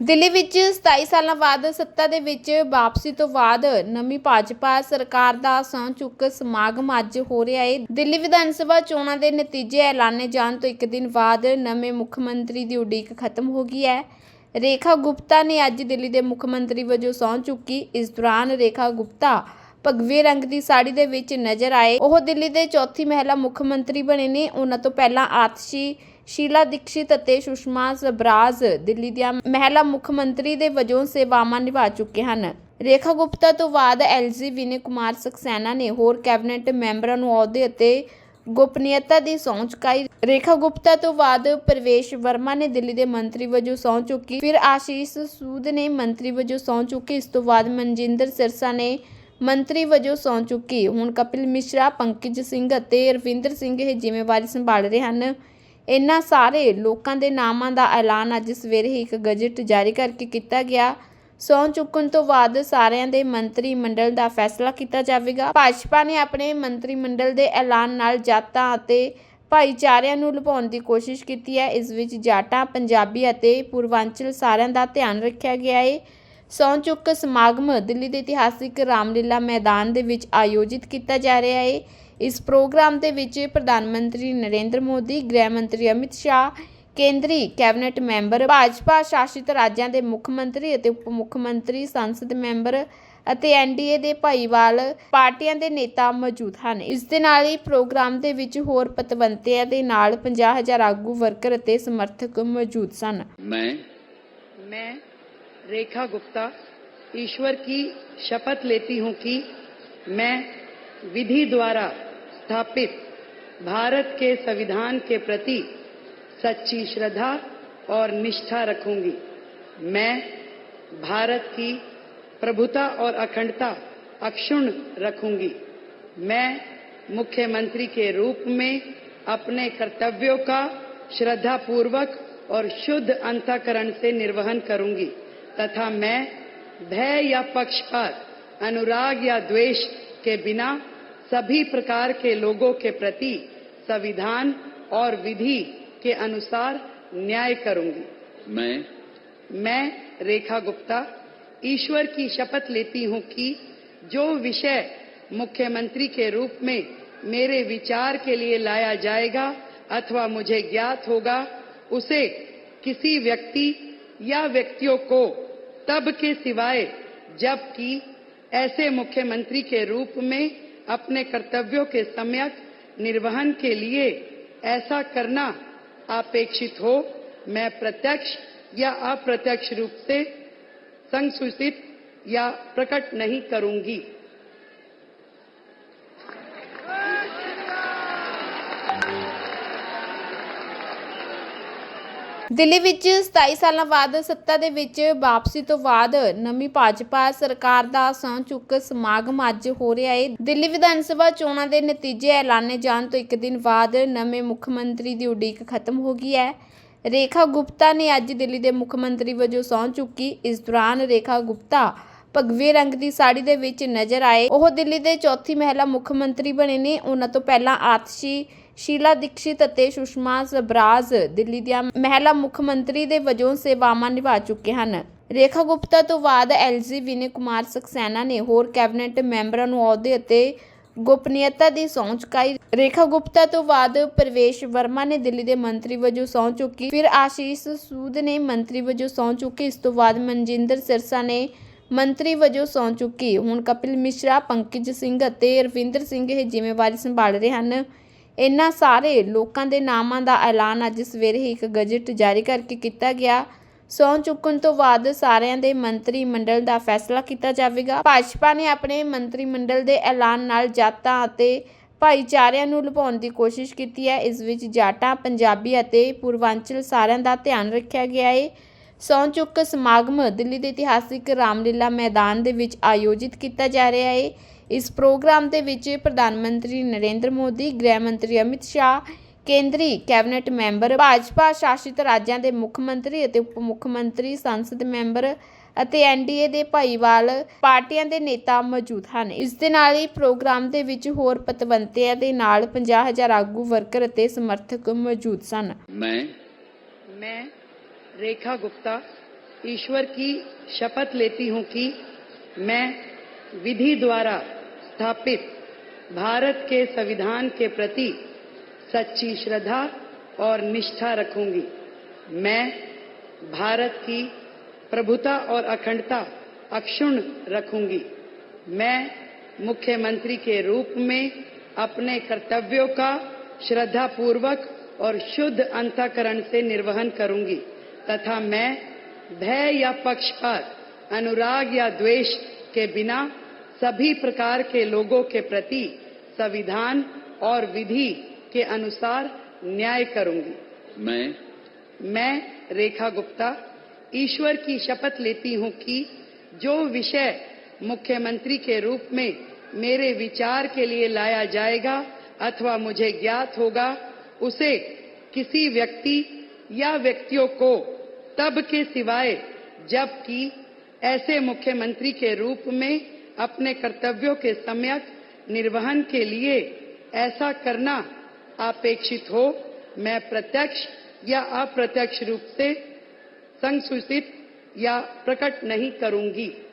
ਦਿੱਲੀ ਵਿੱਚ 27 ਸਾਲਾਂ ਬਾਅਦ ਸੱਤਾ ਦੇ ਵਿੱਚ ਵਾਪਸੀ ਤੋਂ ਬਾਅਦ ਨਵੀਂ ਭਾਜਪਾ ਸਰਕਾਰ ਦਾ ਸਹੁੰ ਚੁੱਕ ਸਮਾਗਮ ਅੱਜ ਹੋ ਰਿਹਾ ਹੈ ਦਿੱਲੀ ਵਿਧਾਨ ਸਭਾ ਚੋਣਾਂ ਦੇ ਨਤੀਜੇ ਐਲਾਨੇ ਜਾਣ ਤੋਂ ਇੱਕ ਦਿਨ ਬਾਅਦ ਨਵੇਂ ਮੁੱਖ ਮੰਤਰੀ ਦੀ ਉਡੀਕ ਖਤਮ ਹੋ ਗਈ ਹੈ। ਰੇਖਾ ਗੁਪਤਾ ਨੇ ਅੱਜ ਦਿੱਲੀ ਦੇ ਮੁੱਖ ਮੰਤਰੀ ਵਜੋਂ ਸਹੁੰ ਚੁੱਕੀ ਇਸ ਦੌਰਾਨ ਰੇਖਾ ਗੁਪਤਾ ਭਗਵੇ ਰੰਗ ਦੀ ਸਾੜੀ ਦੇ ਵਿੱਚ ਨਜ਼ਰ ਆਏ। ਉਹ ਦਿੱਲੀ ਦੇ ਚੌਥੀ ਮਹਿਲਾ ਮੁੱਖ ਮੰਤਰੀ ਬਣੇ ਨੇ। ਉਹਨਾਂ ਤੋਂ ਪਹਿਲਾਂ ਆਤਸ਼ੀ ਸ਼ੀਲਾ ਦੀਕਸ਼ਿਤ ਅਤੇ ਸੁਸ਼ਮਾ ਸਵਰਾਜ ਦਿੱਲੀ ਦੀਆਂ ਮਹਿਲਾ ਮੁੱਖ ਮੰਤਰੀ ਦੇ ਵਜੋਂ ਸੇਵਾਵਾਂ ਨਿਭਾ ਚੁੱਕੇ ਹਨ। ਰੇਖਾ ਗੁਪਤਾ ਤੋਂ ਬਾਅਦ ਐਲਜੀ ਵਿਨੇ ਕੁਮਾਰ ਸਕਸੈਨਾ ਨੇ ਹੋਰ ਕੈਬਨਿਟ ਮੈਂਬਰਾਂ ਨੂੰ ਅਹੁਦੇ ਅਤੇ ਗੋਪਨੀਯਤਾ ਦੀ ਸਹੁੰ ਚੁਕਾਈ ਰੇਖਾ ਗੁਪਤਾ ਤੋਂ ਬਾਅਦ ਪ੍ਰਵੇਸ਼ ਵਰਮਾ ਨੇ ਦਿੱਲੀ ਦੇ ਮੰਤਰੀ ਵਜੋਂ ਸਹੁੰ ਚੁੱਕੀ। ਫਿਰ ਆਸ਼ੀਸ਼ ਸੂਦ ਨੇ ਮੰਤਰੀ ਵਜੋਂ ਸਹੁੰ ਚੁੱਕੀ। ਇਸ ਤੋਂ ਬਾਅਦ ਮਨਜਿੰਦਰ ਸਿਰਸਾ ਨੇ ਮੰਤਰੀ ਵਜੋਂ ਸਹੁੰ ਚੁੱਕੀ। ਹੁਣ ਕਪਿਲ ਮਿਸ਼ਰਾ, ਪੰਕਜ ਸਿੰਘ ਅਤੇ ਰਵਿੰਦਰ ਸਿੰਘ ਇਹ ਜ਼ਿੰਮੇਵਾਰੀ ਸੰਭਾਲ ਰਹੇ ਹਨ। ਇਹਨਾਂ ਸਾਰੇ ਲੋਕਾਂ ਦੇ ਨਾਮਾਂ ਦਾ ਐਲਾਨ ਅੱਜ ਸਵੇਰੇ ਹੀ ਇੱਕ ਗਜਟ ਜਾਰੀ ਕਰਕੇ ਕੀਤਾ ਗਿਆ। ਸਹੁੰ ਚੁੱਕਣ ਤੋਂ ਬਾਅਦ ਸਾਰਿਆਂ ਦੇ ਮੰਤਰੀ ਮੰਡਲ ਦਾ ਫੈਸਲਾ ਕੀਤਾ ਜਾਵੇਗਾ। ਭਾਜਪਾ ਨੇ ਆਪਣੇ ਮੰਤਰੀ ਮੰਡਲ ਦੇ ਐਲਾਨ ਨਾਲ ਜਾਤਾਂ ਅਤੇ ਭਾਈਚਾਰਿਆਂ ਨੂੰ ਲੁਭਾਉਣ ਦੀ ਕੋਸ਼ਿਸ਼ ਕੀਤੀ ਹੈ। ਇਸ ਵਿੱਚ ਜਾਟਾਂ, ਪੰਜਾਬੀ ਅਤੇ ਪੂਰਵਾਂਚਲ ਸਾਰਿਆਂ ਦਾ ਧਿਆਨ ਰੱਖਿਆ ਗਿਆ ਹੈ ਸਹੁੰ ਚੁੱਕ ਸਮਾਗਮ ਦਿੱਲੀ ਦੇ ਇਤਿਹਾਸਿਕ ਰਾਮਲੀਲਾ ਮੈਦਾਨ ਦੇ ਵਿੱਚ ਆਯੋਜਿਤ ਕੀਤਾ ਜਾ ਰਿਹਾ ਹੈ ਇਸ ਪ੍ਰੋਗਰਾਮ ਦੇ ਵਿੱਚ ਪ੍ਰਧਾਨ ਮੰਤਰੀ ਨਰਿੰਦਰ ਮੋਦੀ ਗ੍ਰਹਿ ਮੰਤਰੀ ਅਮਿਤ ਸ਼ਾਹ ਕੇਂਦਰੀ ਕੈਬਨਿਟ ਮੈਂਬਰ ਭਾਜਪਾ ਸ਼ਾਸਿਤ ਰਾਜਾਂ ਦੇ ਮੁੱਖ ਮੰਤਰੀ ਅਤੇ ਉਪ ਮੁੱਖ ਮੰਤਰੀ ਸੰਸਦ ਮੈਂਬਰ ਅਤੇ ਐਨਡੀਏ ਦੇ ਭਾਈਵਾਲ ਪਾਰਟੀਆਂ ਦੇ ਨੇਤਾ ਮੌਜੂਦ ਹਨ। ਇਸ ਦੇ ਨਾਲ ਹੀ ਪ੍ਰੋਗਰਾਮ ਦੇ ਵਿੱਚ ਹੋਰ ਪਤਵੰਤਿਆਂ ਦੇ ਨਾਲ 50000 ਆਗੂ ਵਰਕਰ ਅਤੇ ਸਮਰਥਕ ਮੌਜੂਦ ਸਨ। मैं मैं रेखा गुप्ता, ईश्वर की शपथ लेती हूँ कि मैं विधि द्वारा स्थापित भारत के संविधान के प्रति सच्ची श्रद्धा और निष्ठा रखूँगी। मैं भारत की प्रभुता और अखंडता अक्षुण रखूँगी। मैं मुख्यमंत्री के रूप में अपने कर्तव्यों का श्रद्धा पूर्वक और शुद्ध अंतकरण से निर्वहन करूँगी। तथा मैं भय या पक्षपात अनुराग या द्वेष के बिना सभी प्रकार के लोगों के प्रति संविधान और विधि के अनुसार न्याय करूँगी। मैं? मैं रेखा गुप्ता ईश्वर की शपथ लेती हूँ कि जो विषय मुख्यमंत्री के रूप में मेरे विचार के लिए लाया जाएगा अथवा मुझे ज्ञात होगा उसे किसी व्यक्ति या व्यक्तियों को तब के सिवाय, जबकि ऐसे मुख्यमंत्री के रूप में अपने कर्तव्यों के सम्यक निर्वहन के लिए ऐसा करना अपेक्षित हो, मैं प्रत्यक्ष या अप्रत्यक्ष रूप से संसूचित या प्रकट नहीं करूँगी। ਦਿੱਲੀ ਵਿੱਚ 27 ਸਾਲਾਂ ਬਾਅਦ ਸੱਤਾ ਦੇ ਵਿੱਚ ਵਾਪਸੀ ਤੋਂ ਬਾਅਦ ਨਵੀਂ ਭਾਜਪਾ ਸਰਕਾਰ ਦਾ ਸਹੁੰ ਚੁੱਕ ਸਮਾਗਮ ਅੱਜ ਹੋ ਰਿਹਾ ਹੈ ਦਿੱਲੀ ਵਿਧਾਨ ਸਭਾ ਚੋਣਾਂ ਦੇ ਨਤੀਜੇ ਐਲਾਨੇ ਜਾਣ ਤੋਂ ਇੱਕ ਦਿਨ ਬਾਅਦ ਨਵੇਂ ਮੁੱਖ ਮੰਤਰੀ ਦੀ ਉਡੀਕ ਖਤਮ ਹੋ ਗਈ ਹੈ। ਰੇਖਾ ਗੁਪਤਾ ਨੇ ਅੱਜ ਦਿੱਲੀ ਦੇ ਮੁੱਖ ਮੰਤਰੀ ਵਜੋਂ ਸਹੁੰ ਚੁੱਕੀ ਇਸ ਦੌਰਾਨ ਰੇਖਾ ਗੁਪਤਾ ਭਗਵੇ ਰੰਗ ਦੀ ਸਾੜੀ ਦੇ ਵਿੱਚ ਨਜ਼ਰ ਆਏ। ਉਹ ਦਿੱਲੀ ਦੇ ਚੌਥੀ ਮਹਿਲਾ ਮੁੱਖ ਮੰਤਰੀ ਬਣੇ ਨੇ। ਉਹਨਾਂ ਤੋਂ ਪਹਿਲਾਂ ਆਤਸ਼ੀ ਸ਼ੀਲਾ ਦੀਕਸ਼ਿਤ ਅਤੇ ਸੁਸ਼ਮਾ ਸਵਰਾਜ ਦਿੱਲੀ ਦੀਆਂ ਮਹਿਲਾ ਮੁੱਖ ਮੰਤਰੀ ਦੇ ਵਜੋਂ ਸੇਵਾਵਾਂ ਨਿਭਾ ਚੁੱਕੇ ਹਨ। ਰੇਖਾ ਗੁਪਤਾ ਤੋਂ ਬਾਅਦ ਐਲਜੀ ਵਿਨੇ ਕੁਮਾਰ ਸਕਸੈਨਾ ਨੇ ਹੋਰ ਕੈਬਨਿਟ ਮੈਂਬਰਾਂ ਨੂੰ ਅਹੁਦੇ ਅਤੇ ਗੋਪਨੀਯਤਾ ਦੀ ਸਹੁੰ ਚੁਕਾਈ ਰੇਖਾ ਗੁਪਤਾ ਤੋਂ ਬਾਅਦ ਪ੍ਰਵੇਸ਼ ਵਰਮਾ ਨੇ ਦਿੱਲੀ ਦੇ ਮੰਤਰੀ ਵਜੋਂ ਸਹੁੰ ਚੁੱਕੀ। ਫਿਰ ਆਸ਼ੀਸ਼ ਸੂਦ ਨੇ ਮੰਤਰੀ ਵਜੋਂ ਸਹੁੰ ਚੁੱਕੀ। ਇਸ ਤੋਂ ਬਾਅਦ ਮਨਜਿੰਦਰ ਸਿਰਸਾ ਨੇ ਮੰਤਰੀ ਵਜੋਂ ਸਹੁੰ ਚੁੱਕੀ। ਹੁਣ ਕਪਿਲ ਮਿਸ਼ਰਾ, ਪੰਕਜ ਸਿੰਘ ਅਤੇ ਰਵਿੰਦਰ ਸਿੰਘ ਇਹ ਜ਼ਿੰਮੇਵਾਰੀ ਸੰਭਾਲ ਰਹੇ ਹਨ। ਇਹਨਾਂ ਸਾਰੇ ਲੋਕਾਂ ਦੇ ਨਾਮਾਂ ਦਾ ਐਲਾਨ ਅੱਜ ਸਵੇਰੇ ਹੀ ਇੱਕ ਗਜਟ ਜਾਰੀ ਕਰਕੇ ਕੀਤਾ ਗਿਆ। ਸਹੁੰ ਚੁੱਕਣ ਤੋਂ ਬਾਅਦ ਸਾਰਿਆਂ ਦੇ ਮੰਤਰੀ ਮੰਡਲ ਦਾ ਫੈਸਲਾ ਕੀਤਾ ਜਾਵੇਗਾ। ਭਾਜਪਾ ਨੇ ਆਪਣੇ ਮੰਤਰੀ ਮੰਡਲ ਦੇ ਐਲਾਨ ਨਾਲ ਜਾਤਾਂ ਅਤੇ ਭਾਈਚਾਰਿਆਂ ਨੂੰ ਲੁਭਾਉਣ ਦੀ ਕੋਸ਼ਿਸ਼ ਕੀਤੀ ਹੈ। ਇਸ ਵਿੱਚ ਜਾਟਾਂ, ਪੰਜਾਬੀ ਅਤੇ ਪੂਰਵਾਂਚਲ ਸਾਰਿਆਂ ਦਾ ਧਿਆਨ ਰੱਖਿਆ ਗਿਆ ਹੈ ਸਹੁੰ ਚੁੱਕ ਸਮਾਗਮ ਦਿੱਲੀ ਦੇ ਇਤਿਹਾਸਿਕ ਰਾਮਲੀਲਾ ਮੈਦਾਨ ਦੇ ਵਿੱਚ ਆਯੋਜਿਤ ਕੀਤਾ ਜਾ ਰਿਹਾ ਹੈ ਇਸ ਪ੍ਰੋਗਰਾਮ ਦੇ ਵਿੱਚ ਪ੍ਰਧਾਨ ਮੰਤਰੀ ਨਰਿੰਦਰ ਮੋਦੀ ਗ੍ਰਹਿ ਮੰਤਰੀ ਅਮਿਤ ਸ਼ਾਹ ਕੇਂਦਰੀ ਕੈਬਨਿਟ ਮੈਂਬਰ ਭਾਜਪਾ ਸ਼ਾਸਿਤ ਰਾਜਾਂ ਦੇ ਮੁੱਖ ਮੰਤਰੀ ਅਤੇ ਉਪ ਮੁੱਖ ਮੰਤਰੀ ਸੰਸਦ ਮੈਂਬਰ ਅਤੇ ਐਨਡੀਏ ਦੇ ਭਾਈਵਾਲ ਪਾਰਟੀਆਂ ਦੇ ਨੇਤਾ ਮੌਜੂਦ ਹਨ। ਇਸ ਦੇ ਨਾਲ ਹੀ ਪ੍ਰੋਗਰਾਮ ਦੇ ਵਿੱਚ ਹੋਰ ਪਤਵੰਤਿਆਂ ਦੇ ਨਾਲ 50000 ਆਗੂ ਵਰਕਰ ਅਤੇ ਸਮਰਥਕ ਮੌਜੂਦ ਸਨ। मैं मैं रेखा गुप्ता, ईश्वर की शपथ लेती हूँ कि मैं विधि द्वारा स्थापित भारत के संविधान के प्रति सच्ची श्रद्धा और निष्ठा रखूँगी। मैं भारत की प्रभुता और अखंडता अक्षुण रखूँगी। मैं मुख्यमंत्री के रूप में अपने कर्तव्यों का श्रद्धा पूर्वक और शुद्ध अंतकरण से निर्वहन करूँगी। तथा मैं भय या पक्षपात अनुराग या द्वेष के बिना सभी प्रकार के लोगों के प्रति संविधान और विधि के अनुसार न्याय करूँगी। मैं? मैं रेखा गुप्ता ईश्वर की शपथ लेती हूँ कि जो विषय मुख्यमंत्री के रूप में मेरे विचार के लिए लाया जाएगा अथवा मुझे ज्ञात होगा उसे किसी व्यक्ति या व्यक्तियों को तब के सिवाय, जबकि ऐसे मुख्यमंत्री के रूप में अपने कर्तव्यों के सम्यक निर्वहन के लिए ऐसा करना अपेक्षित हो, मैं प्रत्यक्ष या अप्रत्यक्ष रूप से संसूचित या प्रकट नहीं करूँगी।